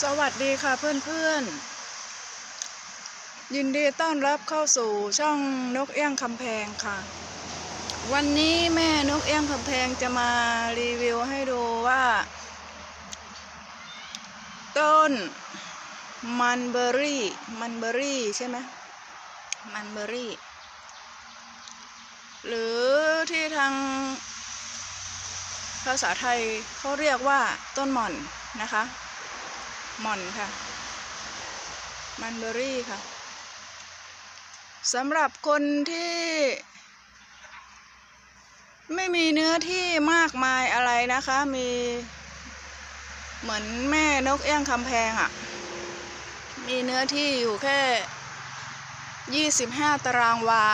สวัสดีค่ะเพื่อนๆ ยินดีต้อนรับเข้าสู่ช่องนกเอี้ยงคำแพงค่ะ วันนี้แม่นกเอี้ยงคำแพงจะมารีวิวให้ดูว่า ต้นมันเบอรี่มันเบอรี่ใช่ไหมมันเบอรี่ หรือที่ทางภาษาไทยเขาเรียกว่าต้นหม่อนนะคะ หม่อนค่ะ มันเบอรี่ค่ะสำหรับคนที่ไม่มีเนื้อที่มากมายอะไรนะคะ มี เหมือนแม่นกเอี้ยงคำแพงอะ่ะ มีเนื้อที่อยู่แค่ 25 ตารางวา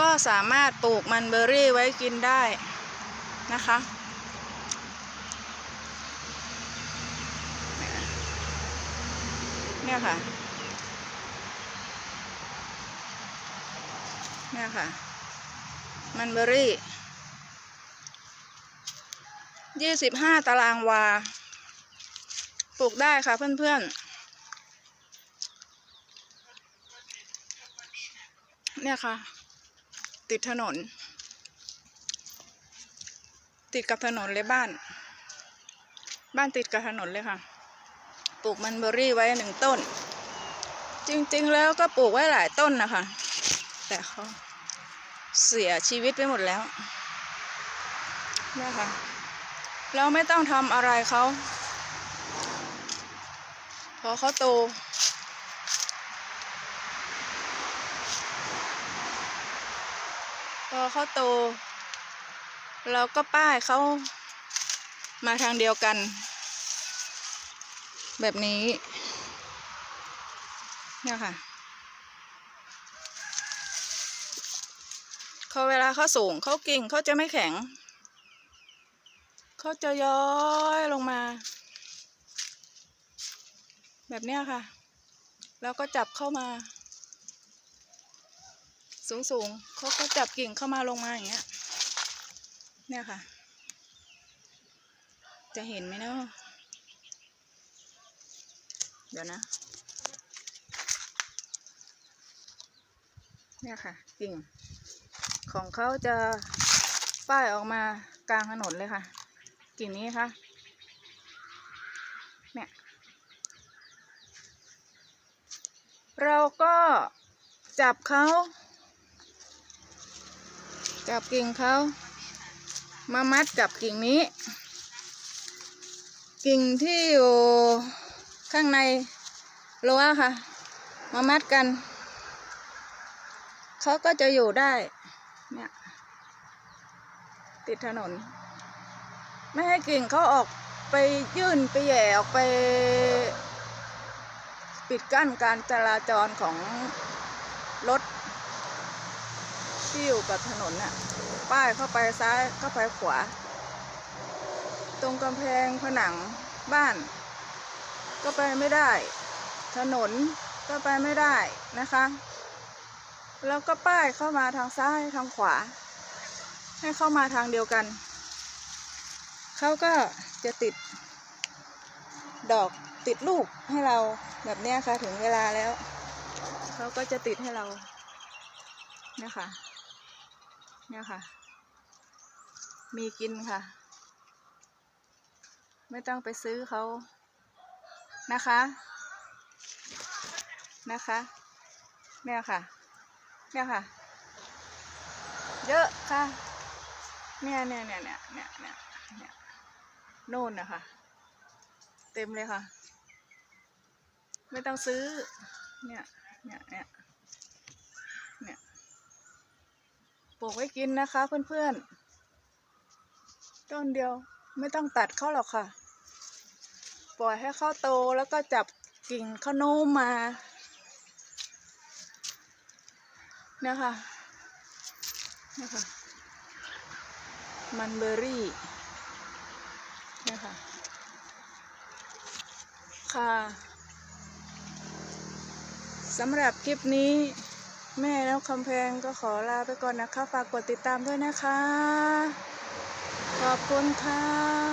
ก็สามารถปลูกมันเบอรี่ไว้กินได้นะคะ เนี่ยค่ะ เนี่ยค่ะ มันเบอรี่ยี่สิบห้าตารางวา ปลูกได้ค่ะเพื่อนๆ เนี่ยค่ะ ติดถนน ติดกับถนนเลยบ้าน บ้านติดกับถนนเลยค่ะ ปลูกมันเบอรี่ไว้หนึ่งต้น จริงๆแล้วก็ปลูกไว้หลายต้นนะคะ แต่เขาเสียชีวิตไปหมดแล้วนี่ค่ะเราไม่ต้องทำอะไรเขาพอเขาโตพอเขาโต เราก็ป้ายเขามาทางเดียวกัน แบบนี้ เนี่ยค่ะเขาเวลาเขาสูงเขากิ่งเขาจะไม่แข็ง เขาจะย้อยลงมา แบบเนี้ยค่ะ แล้วก็จับเข้ามา สูงสูงเขาก็จับกิ่งเข้ามาลงมาอย่างเงี้ย เนี่ยค่ะ จะเห็นไหมเนาะ เดี๋ยวนะ เนี่ยค่ะ กิ่ง ของเขาจะป้ายออกมากลางถนนเลยค่ะ กิ่งนี้ค่ะ เนี่ย เราก็จับเขาจับกิ่งเขามามัดกับกิ่งนี้ กิ่งที่อยู่ ข้างในรั้วค่ะ มามัดกัน เขาก็จะอยู่ได้ เนี่ย ติดถนน ไม่ให้กิ่งเขาออกไปยื่นไปแย่ออกไป ปิดกั้นการจราจรของรถที่อยู่กับถนนน่ะ ป้ายเข้าไปซ้ายเข้าไปขวา ตรงกำแพงผนังบ้าน ก็ไปไม่ได้ ถนนก็ไปไม่ได้นะคะ แล้วก็ป้ายเข้ามาทางซ้ายทางขวา ให้เข้ามาทางเดียวกัน เขาก็จะติด ดอกติดลูกให้เราแบบนี้ค่ะถึงเวลาแล้ว เขาก็จะติดให้เราเนี่ยค่ะเนี่ยค่ะ มีกินค่ะ ไม่ต้องไปซื้อเขา นะคะนะคะเนี่ยค่ะเนี่ยค่ะ เยอะค่ะเนี่ยเนี่ยเนี่ยเนี่ยเนี่ยเนี่ยเนี่ยโน่นนะคะเต็มเลยค่ะ ไม่ต้องซื้อเนี่ยเนี่ยเนี่ยเนี่ยปลูกไว้กินนะคะเพื่อนๆต้นเดียวไม่ต้องตัดเขาหรอกค่ะ ปล่อยให้เขาโตแล้วก็จับกิ่งเขาโน้มมาเนี่ยค่ะเนี่ยค่ะ มันเบอร์รี่เนี่ยค่ะ ค่ะสำหรับคลิปนี้แม่แล้วคำแพงก็ขอลาไปก่อนนะคะ ฝากกดติดตามด้วยนะคะ ขอบคุณค่ะ